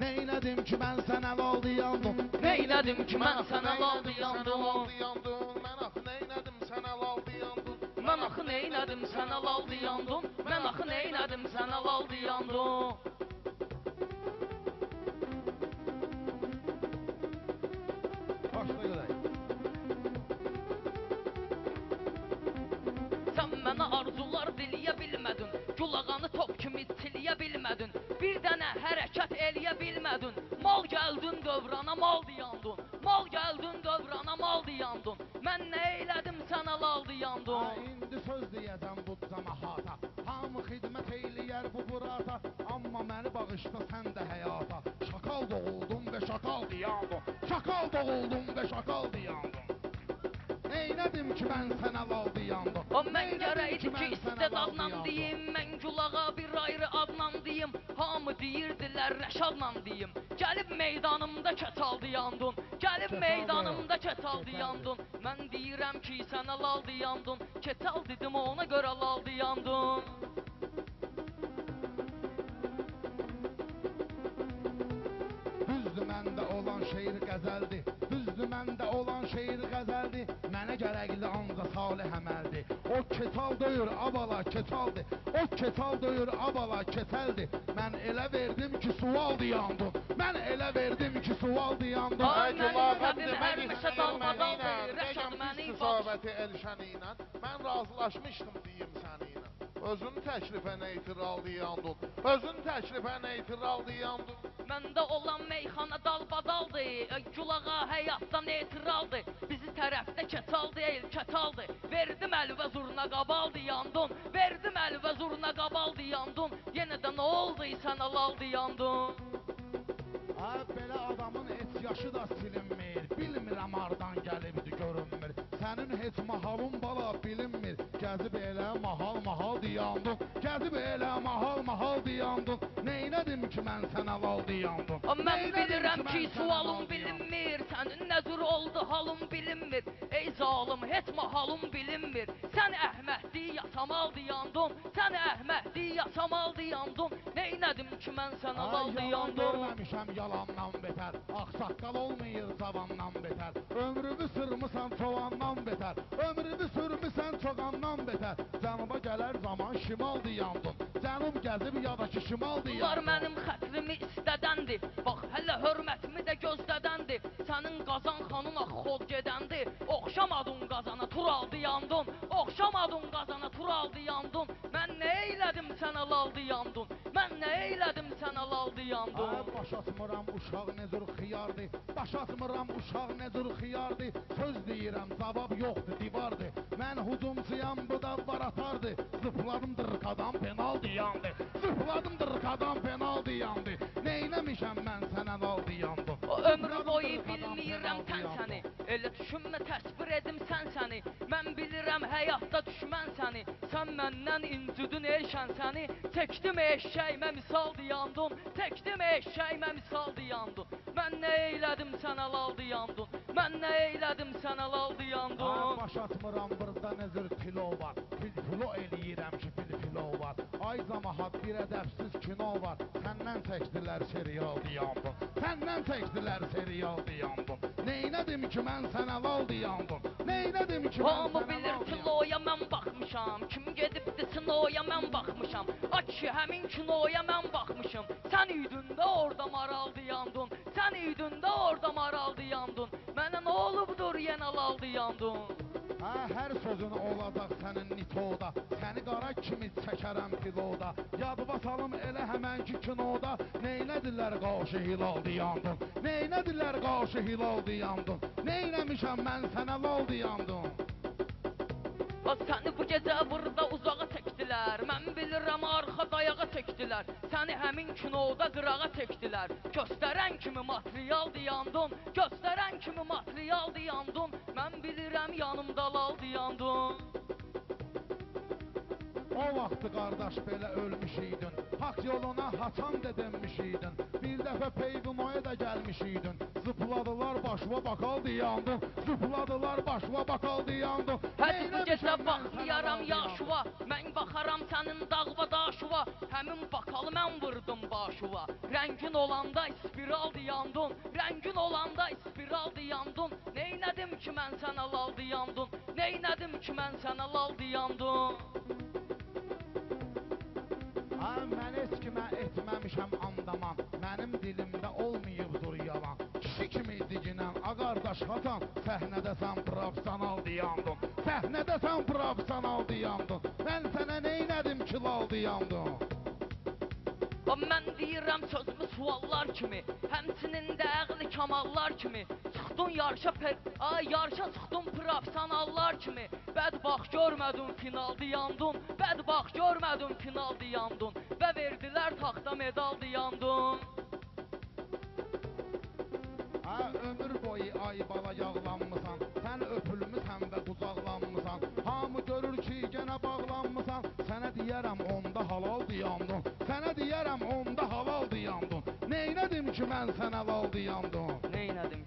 Neylədim ki mən sənə lal diyandım Neylədim ki mən sənə lal Sənə diyandım lal diyandın, mən axı neylədim sənə lal diyandın. Mən axı neylədim sənə lal diyandım Mən axı neylədim sənə lal diyandım Başla görək Sən mənə arzular diliyə bilmədin Gulağanı top kimi tiliyə bilmədin Bir dənə hərəkət eləyə bilmədin Mal gəldin dövrana mal diyandın. Mal gəldin dövrana mal diyandın. Mən nə eylədim sənə lal Ha, diyandın indi söz deyəcəm bu camahata Hamı xidmət eyləyər bu burata. Amma məni bağışla sən də həyata. Şakal doğuldum və şakal diyandım Şakal doğuldum və şakal diyandım Neylədim ki mən sənə lal diyandım O mən gərəkdi ki istedadla deyim Mən gulağa bir ayrı adla deyim Hamı deyirdilər Rəşadla deyim Gəlib meydanımda kətaldı yandın Gəlib meydanımda kətaldı yandın Mən deyirəm ki sənə lal diyandın Ketal dedim ona görə lal diyandın Düzdür məndə olan şeir qəzəldir gərəkli ancaq salih əməldir. O ketal döyür abala ketaldır. O ketal döyür abala ketəldir Mən elə verdim ki sual diyandım Mən elə verdim ki sual diyandım mənim mənə deyir, Rəşad məni məni bağış- söhbəti Elşən ilə Mən razılaşmışdım deyim səni ilə Özün təklifənə etiraz diyandın Özün təklifənə etiraz diyandın Məndə olan meyxana dalbadaldır Gulağa həyatdan etiraldır Bizi tərəfdə kətal deyil kətaldır Verdim əl və zurna qabaldı yandın. Verdim əl və zurna qabaldı yandın. Yenə də nə oldu sənə laldı yandın. Ay belə adamın heç yaşı da silinmir. Bilmirəm hardan gəlibdi görünmür. Sənin heç mahalın bala bilinmir. Gəzib elə mahal mahal diyandın Gəzib elə mahal mahal diyandın Neynədim ki mən sənə lal diyandın O mən Neynədim bilirəm mən ki sənə sualım lal diyandın? bilinmir. Sənin nə cür oldu halım bilinmir. Ey zalım heç mahalım bilinmir. Sən əhməddi yasamal diyandın Sən əhməddi yasamal diyandın. Neynədim ki mən sənə yalan diyandın? görməmişəm yalandan betər. Ağsaqqal olmayır cavandan betər. Ömrümü sürmüsən çoğandan betər. Ömrümü sürmüsən çoğandan betər. Cənuba gələr zaman şimal diyandın. Cənub gəzib ya da ki şimal Bunlar mənim xətrimi istədəndir. Bax hələ hörmətimi də gözdədəndir. Sənin qazan xanın ax xod gedəndir Oxşamadın qazana turaldı yandın. Oxşamadın qazana turaldı yandın. Mən nə eylədim sənə laldı yandın. Mən nə eylədim sənə laldı Ay yandın. Baş atmıram uşaq nə cür xiyardır Baş atmıram uşaq nə cür xiyardır Söz deyirəm cavab yoxdur divardır Mən hücumçuyam bu da var atardı. Zıpladım dırqadan penaltı yandı Zıpladım dırqadan penaltı yandı Neyləmişəm mən sənə lal diyandı O ömrü boyu bilmirəm tən səni. Elə düşünmə sən səni Mən bilirəm həyatda düşmən səni. Sən məndən incidin erşən səni. Çəkdim eşşəyimə misal diyandın. Çəkdim eşşəyimə misal diyandın. Mən nə eylədim sənə lal diyandın. Mən nə eylədim sənə lal Ay diyandın baş atmıram burada nə cür kilo var Filfilo eləyirəm ki filfilo var Ay camahat bir ədəbsiz kino var Səndən çəkdilər serial diyandım Səndən çəkdilər serial diyandım Neynədim ki mən sənə lal diyandım Neynədim mən Hamı bilir kiloya mən baxmışam Kim gedibdi sinoya mən baxmışam A kişi həmin kinoya mən baxmışam Sən idin də orada maral diyandın Sən idin də orada maral diyandın Mənə nə olubdur yenə lal diyandın Hə, hər sözün olacaq sənin nitoda. Səni qara kimi çəkərəm piloda Yadıma salım elə həmənki kinoda. Neynədilər qaşı hilal diyandın? Neynədilər qaşı hilal diyandın? Neynəmişəm mən sənə lal diyandın? Səni bu gecə burada uzağa çəkdilər. Mən bilirəm çəkdilər Səni həmin kinoda qırağa çəkdilər Göstərən kimi material diyandın Göstərən kimi material diyandın. Mən bilirəm yanımda lal diyandın. O vaxtı qardaş belə ölmüş idin Haqq yoluna haçan da denmiş idin Bir dəfə Peyğumaya da gəlmiş idin Zıpladılar başıma bakal diyandın Zıpladılar başıma bakal diyandın Hədi bu gecə lal diyandın? yaşıva Mən Baxaram sənin dağva daşıva, həmin bakalı mən vurdum başıva. Rəngin olanda ispiraldı yandın, rəngin olanda ispiraldı yandın. Neynədim ki mən sənə laldı yandın, neynədim ki mən sənə laldı yandın. Ha, mən heç kimə etməmişəm andaman. Mənim dilimdə olmayıbdır yalan. Kişi kimi diginən a qardaş Hasan, səhnədə sən professional diyandın. Səhnədə sən professional diyandın. Mən sənə neynədim ki, lal diyandın? O mən deyirəm sözümü suallar kimi, həmçinin də əqli kamallar kimi. Çıxdın yarışa per, ay yarışa çıxdın professionallar kimi. Bədbaxt görmədin finalda yandın, bədbaxt görmədin finalda yandın və verdilər taxta medalda yandın. Ha, ömür boyu ay bala yağlanmısan. Sən öpülmüsən və qucaqlanmısan. Hamı görür ki, yenə bağlanmısan. Sənə deyərəm onda halal diyandın. Sənə deyərəm onda. Neynədim ki, mən sənə lal diyandın?